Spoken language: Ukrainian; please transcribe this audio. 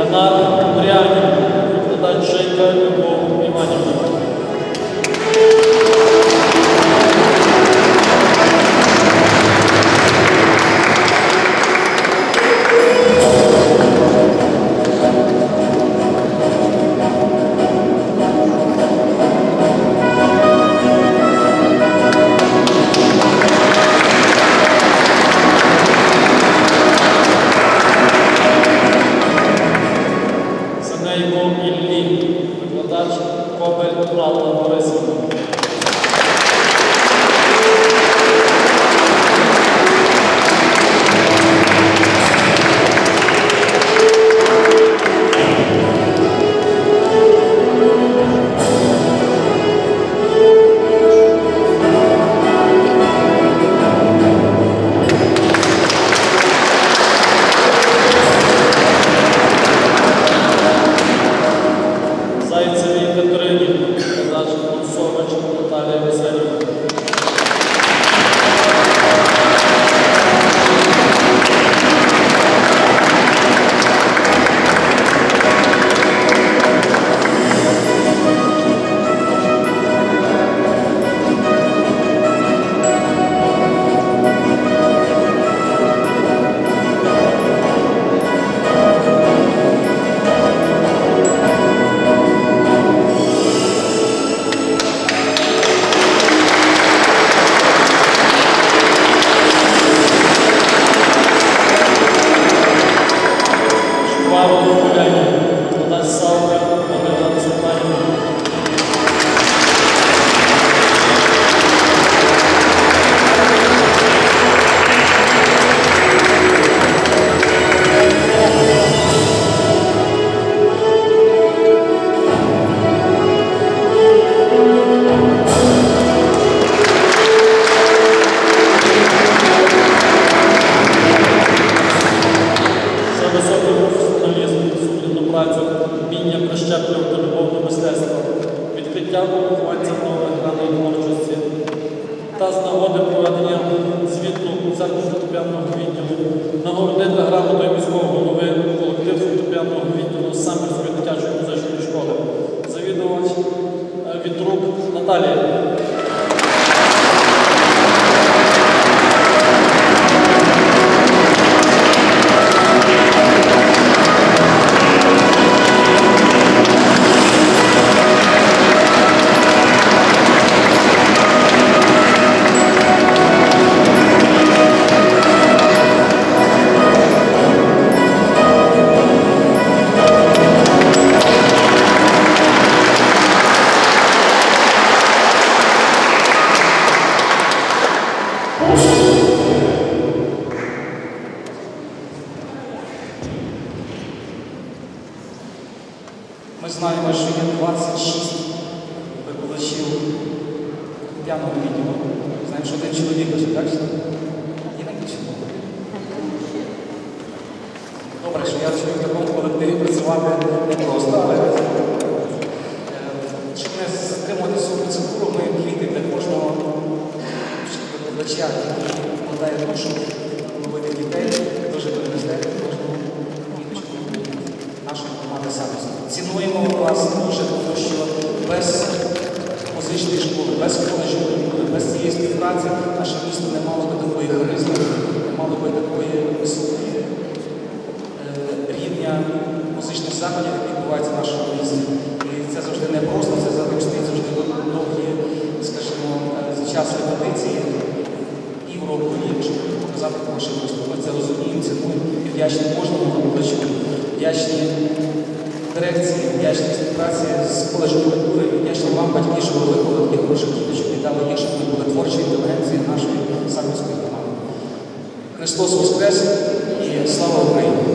만나 Paulo. Відкриття вихованця нових граней творчості та з нагоди проведення звіту центру фортепіанного відділу, нагородити грамотою міського голови колектив фортепіанного відділу Самбірської дитячої музичної школи. Завідувач від рук Наталія. Ми знаємо, що є 26 викладачів п'яного відділу. Знаємо, що один чоловік лише, так? Один чоловік. Добре, що я в такому колективі працювати не просто, але е, щоб не затримувати всю процедуру, ми квіти для кожного викладача, який вкладає душу, ловити дітей, дуже мистецтво, кожного квіточку нашої команди самості. Цінуємо вас дуже, тому що без музичної школи, без коледжу без цієї співпраці наше місто не мало би такої харизми, не мало би такої високої е, рівня музичних заходів, які відбуваються в нашому місті. І це завжди не просто, це завжди завжди довгі, скажімо, е, час репетиції і півроку і щоб показати наше місто. Ми це розуміємо, цінуємо і вдячні кожному викладачу, вдячні дирекції, вдячні співпраці з коледжем культури, і вдячні вам, батьки, що ви виховали тих хороших діточок і дали їх, щоб вони були творчі інтелігенції нашої самівської команди. Христос Воскрес і слава Україні!